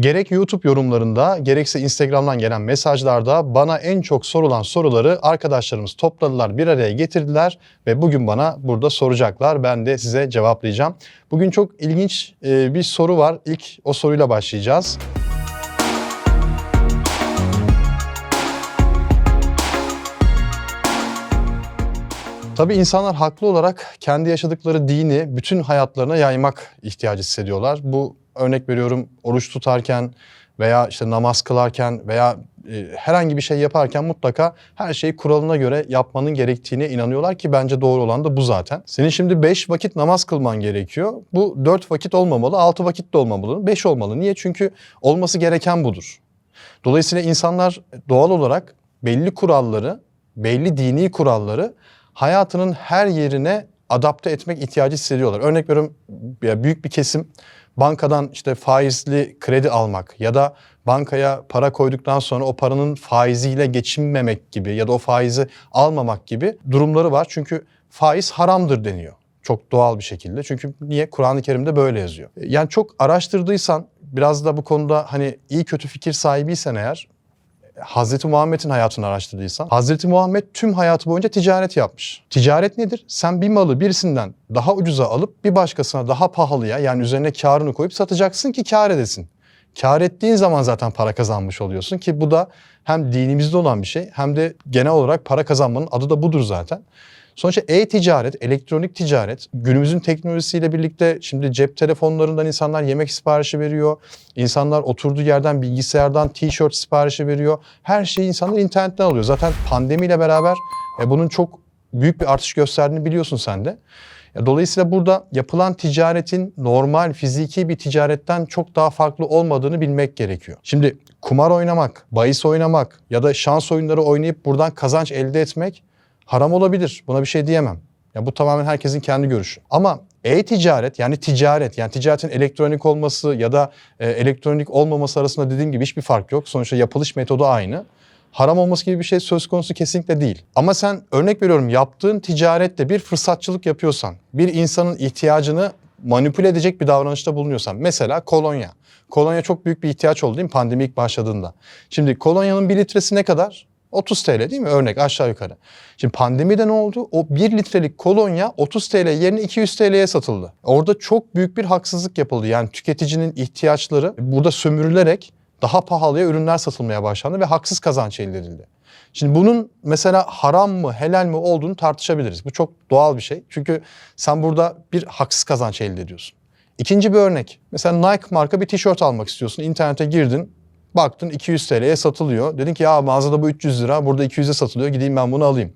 Gerek YouTube yorumlarında gerekse Instagram'dan gelen mesajlarda bana en çok sorulan soruları arkadaşlarımız topladılar, bir araya getirdiler ve bugün bana burada soracaklar. Ben de size cevaplayacağım. Bugün çok ilginç e, bir soru var. İlk o soruyla başlayacağız. Tabii insanlar haklı olarak kendi yaşadıkları dini bütün hayatlarına yaymak ihtiyacı hissediyorlar. Bu örnek veriyorum oruç tutarken veya işte namaz kılarken veya e, herhangi bir şey yaparken mutlaka her şeyi kuralına göre yapmanın gerektiğine inanıyorlar ki bence doğru olan da bu zaten. Senin şimdi 5 vakit namaz kılman gerekiyor. Bu 4 vakit olmamalı, 6 vakit de olmamalı, 5 olmalı. Niye? Çünkü olması gereken budur. Dolayısıyla insanlar doğal olarak belli kuralları, belli dini kuralları hayatının her yerine adapte etmek ihtiyacı hissediyorlar. Örnek veriyorum büyük bir kesim bankadan işte faizli kredi almak ya da bankaya para koyduktan sonra o paranın faiziyle geçinmemek gibi ya da o faizi almamak gibi durumları var. Çünkü faiz haramdır deniyor. Çok doğal bir şekilde. Çünkü niye? Kur'an-ı Kerim'de böyle yazıyor. Yani çok araştırdıysan, biraz da bu konuda hani iyi kötü fikir sahibiysen eğer Hazreti Muhammed'in hayatını araştırdıysan, Hazreti Muhammed tüm hayatı boyunca ticaret yapmış. Ticaret nedir? Sen bir malı birisinden daha ucuza alıp bir başkasına daha pahalıya yani üzerine karını koyup satacaksın ki kar edesin. Kar ettiğin zaman zaten para kazanmış oluyorsun ki bu da hem dinimizde olan bir şey hem de genel olarak para kazanmanın adı da budur zaten. Sonuçta e-ticaret, elektronik ticaret günümüzün teknolojisiyle birlikte şimdi cep telefonlarından insanlar yemek siparişi veriyor. İnsanlar oturduğu yerden bilgisayardan tişört siparişi veriyor. Her şeyi insanlar internetten alıyor. Zaten pandemiyle beraber e, bunun çok büyük bir artış gösterdiğini biliyorsun sen de. Ya Dolayısıyla burada yapılan ticaretin normal fiziki bir ticaretten çok daha farklı olmadığını bilmek gerekiyor. Şimdi kumar oynamak, bahis oynamak ya da şans oyunları oynayıp buradan kazanç elde etmek haram olabilir. Buna bir şey diyemem. Ya bu tamamen herkesin kendi görüşü. Ama e-ticaret yani ticaret yani ticaretin elektronik olması ya da e, elektronik olmaması arasında dediğim gibi hiçbir fark yok. Sonuçta yapılış metodu aynı. Haram olması gibi bir şey söz konusu kesinlikle değil. Ama sen örnek veriyorum yaptığın ticarette bir fırsatçılık yapıyorsan, bir insanın ihtiyacını manipüle edecek bir davranışta bulunuyorsan. Mesela kolonya. Kolonya çok büyük bir ihtiyaç oldu değil mi pandemi ilk başladığında. Şimdi kolonyanın bir litresi ne kadar? 30 TL değil mi? Örnek aşağı yukarı. Şimdi pandemide ne oldu? O 1 litrelik kolonya 30 TL yerine 200 TL'ye satıldı. Orada çok büyük bir haksızlık yapıldı. Yani tüketicinin ihtiyaçları burada sömürülerek daha pahalıya ürünler satılmaya başlandı ve haksız kazanç elde edildi. Şimdi bunun mesela haram mı, helal mi olduğunu tartışabiliriz. Bu çok doğal bir şey. Çünkü sen burada bir haksız kazanç elde ediyorsun. İkinci bir örnek. Mesela Nike marka bir tişört almak istiyorsun. İnternete girdin. Baktın 200 TL'ye satılıyor. Dedin ki ya mağazada bu 300 lira, burada 200'e satılıyor. Gideyim ben bunu alayım.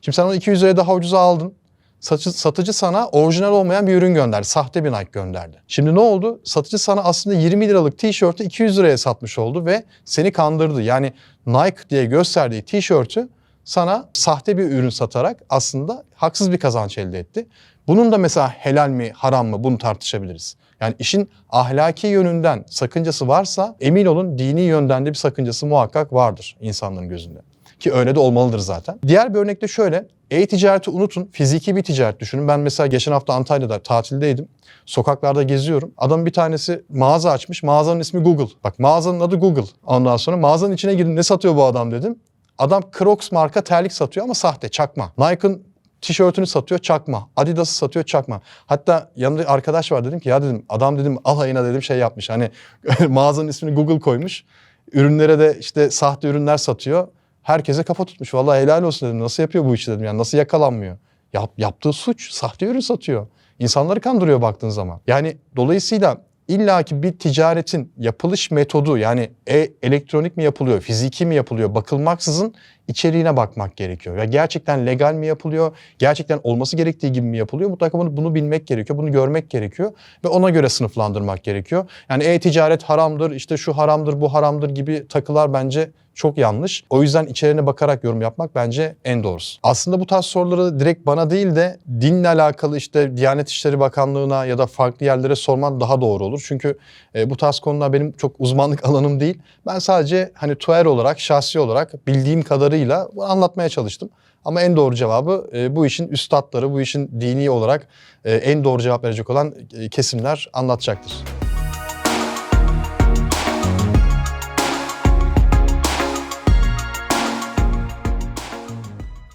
Şimdi sen onu 200 liraya daha ucuza aldın. Satıcı, satıcı sana orijinal olmayan bir ürün gönderdi. Sahte bir Nike gönderdi. Şimdi ne oldu? Satıcı sana aslında 20 liralık tişörtü 200 liraya satmış oldu ve seni kandırdı. Yani Nike diye gösterdiği tişörtü sana sahte bir ürün satarak aslında haksız bir kazanç elde etti. Bunun da mesela helal mi haram mı bunu tartışabiliriz. Yani işin ahlaki yönünden sakıncası varsa emin olun dini yönden de bir sakıncası muhakkak vardır insanların gözünde. Ki öyle de olmalıdır zaten. Diğer bir örnek de şöyle. E-ticareti unutun. Fiziki bir ticaret düşünün. Ben mesela geçen hafta Antalya'da tatildeydim. Sokaklarda geziyorum. Adam bir tanesi mağaza açmış. Mağazanın ismi Google. Bak mağazanın adı Google. Ondan sonra mağazanın içine girdim. Ne satıyor bu adam dedim. Adam Crocs marka terlik satıyor ama sahte, çakma. Nike'ın tişörtünü satıyor çakma. Adidas'ı satıyor çakma. Hatta yanında arkadaş var dedim ki ya dedim adam dedim alayına dedim şey yapmış. Hani mağazanın ismini Google koymuş. Ürünlere de işte sahte ürünler satıyor. Herkese kafa tutmuş. Vallahi helal olsun dedim. Nasıl yapıyor bu işi dedim. Yani nasıl yakalanmıyor? Yap, yaptığı suç. Sahte ürün satıyor. İnsanları kandırıyor baktığın zaman. Yani dolayısıyla illaki bir ticaretin yapılış metodu yani e, elektronik mi yapılıyor, fiziki mi yapılıyor bakılmaksızın içeriğine bakmak gerekiyor. Ya gerçekten legal mi yapılıyor, gerçekten olması gerektiği gibi mi yapılıyor? Mutlaka bunu, bunu bilmek gerekiyor, bunu görmek gerekiyor ve ona göre sınıflandırmak gerekiyor. Yani e-ticaret haramdır, işte şu haramdır, bu haramdır gibi takılar bence çok yanlış. O yüzden içeriğine bakarak yorum yapmak bence en doğrusu. Aslında bu tarz soruları direkt bana değil de dinle alakalı işte Diyanet İşleri Bakanlığı'na ya da farklı yerlere sorman daha doğru olur. Çünkü e, bu tarz konular benim çok uzmanlık alanım değil. Ben sadece hani tuer olarak, şahsi olarak bildiğim kadarıyla kadarıyla anlatmaya çalıştım. Ama en doğru cevabı e, bu işin üstadları, bu işin dini olarak e, en doğru cevap verecek olan e, kesimler anlatacaktır.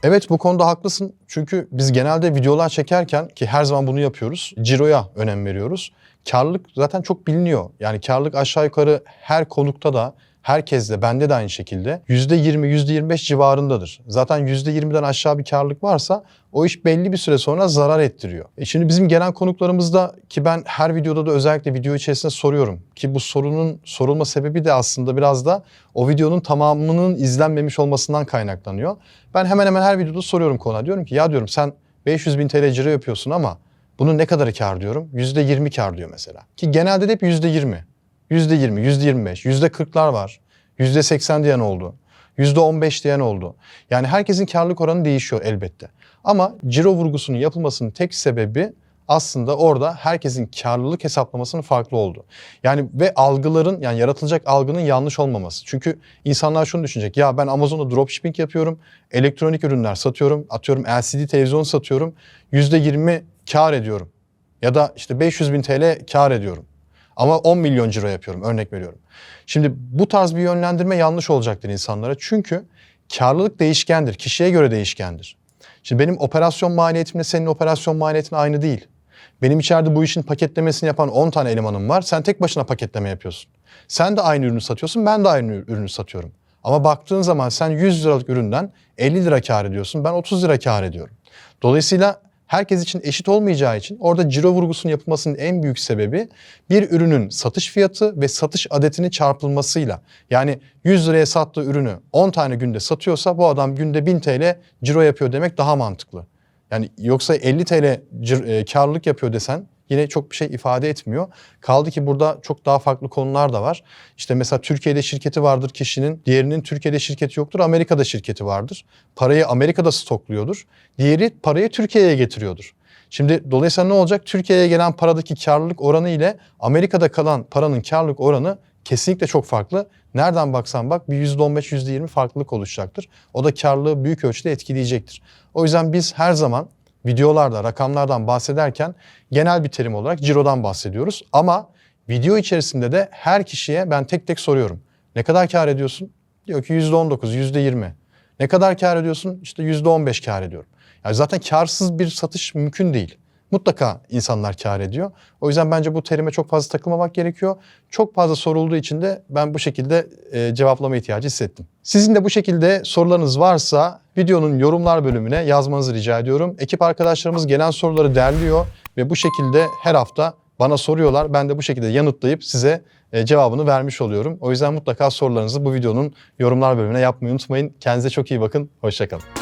Evet bu konuda haklısın. Çünkü biz genelde videolar çekerken ki her zaman bunu yapıyoruz. Ciroya önem veriyoruz. Karlılık zaten çok biliniyor. Yani karlılık aşağı yukarı her konukta da herkes de bende de aynı şekilde %20 %25 civarındadır. Zaten %20'den aşağı bir karlılık varsa o iş belli bir süre sonra zarar ettiriyor. E şimdi bizim gelen konuklarımızda ki ben her videoda da özellikle video içerisinde soruyorum ki bu sorunun sorulma sebebi de aslında biraz da o videonun tamamının izlenmemiş olmasından kaynaklanıyor. Ben hemen hemen her videoda soruyorum konuğa. Diyorum ki ya diyorum sen 500 bin TL ciro yapıyorsun ama bunun ne kadarı kar diyorum? %20 kar diyor mesela. Ki genelde de hep %20. %20, %25, %40'lar var. %80 diyen oldu. %15 diyen oldu. Yani herkesin karlılık oranı değişiyor elbette. Ama ciro vurgusunun yapılmasının tek sebebi aslında orada herkesin karlılık hesaplamasının farklı oldu. Yani ve algıların yani yaratılacak algının yanlış olmaması. Çünkü insanlar şunu düşünecek. Ya ben Amazon'da dropshipping yapıyorum. Elektronik ürünler satıyorum. Atıyorum LCD televizyon satıyorum. %20 kar ediyorum. Ya da işte 500 bin TL kar ediyorum. Ama 10 milyon ciro yapıyorum örnek veriyorum. Şimdi bu tarz bir yönlendirme yanlış olacaktır insanlara. Çünkü karlılık değişkendir. Kişiye göre değişkendir. Şimdi benim operasyon maliyetimle senin operasyon maliyetin aynı değil. Benim içeride bu işin paketlemesini yapan 10 tane elemanım var. Sen tek başına paketleme yapıyorsun. Sen de aynı ürünü satıyorsun, ben de aynı ürünü satıyorum. Ama baktığın zaman sen 100 liralık üründen 50 lira kar ediyorsun, ben 30 lira kar ediyorum. Dolayısıyla herkes için eşit olmayacağı için orada ciro vurgusunun yapılmasının en büyük sebebi bir ürünün satış fiyatı ve satış adetini çarpılmasıyla. Yani 100 liraya sattığı ürünü 10 tane günde satıyorsa bu adam günde 1000 TL ciro yapıyor demek daha mantıklı. Yani yoksa 50 TL e, karlılık yapıyor desen yine çok bir şey ifade etmiyor. Kaldı ki burada çok daha farklı konular da var. İşte mesela Türkiye'de şirketi vardır kişinin, diğerinin Türkiye'de şirketi yoktur, Amerika'da şirketi vardır. Parayı Amerika'da stokluyordur. Diğeri parayı Türkiye'ye getiriyordur. Şimdi dolayısıyla ne olacak? Türkiye'ye gelen paradaki karlılık oranı ile Amerika'da kalan paranın karlılık oranı kesinlikle çok farklı. Nereden baksan bak bir %15, %20 farklılık oluşacaktır. O da karlılığı büyük ölçüde etkileyecektir. O yüzden biz her zaman videolarda rakamlardan bahsederken genel bir terim olarak cirodan bahsediyoruz. Ama video içerisinde de her kişiye ben tek tek soruyorum. Ne kadar kar ediyorsun? Diyor ki %19, %20. Ne kadar kar ediyorsun? İşte %15 kar ediyorum. Yani zaten karsız bir satış mümkün değil. Mutlaka insanlar kar ediyor. O yüzden bence bu terime çok fazla takılmamak gerekiyor. Çok fazla sorulduğu için de ben bu şekilde e, cevaplama ihtiyacı hissettim. Sizin de bu şekilde sorularınız varsa videonun yorumlar bölümüne yazmanızı rica ediyorum. Ekip arkadaşlarımız gelen soruları derliyor ve bu şekilde her hafta bana soruyorlar. Ben de bu şekilde yanıtlayıp size e, cevabını vermiş oluyorum. O yüzden mutlaka sorularınızı bu videonun yorumlar bölümüne yapmayı unutmayın. Kendinize çok iyi bakın. Hoşçakalın.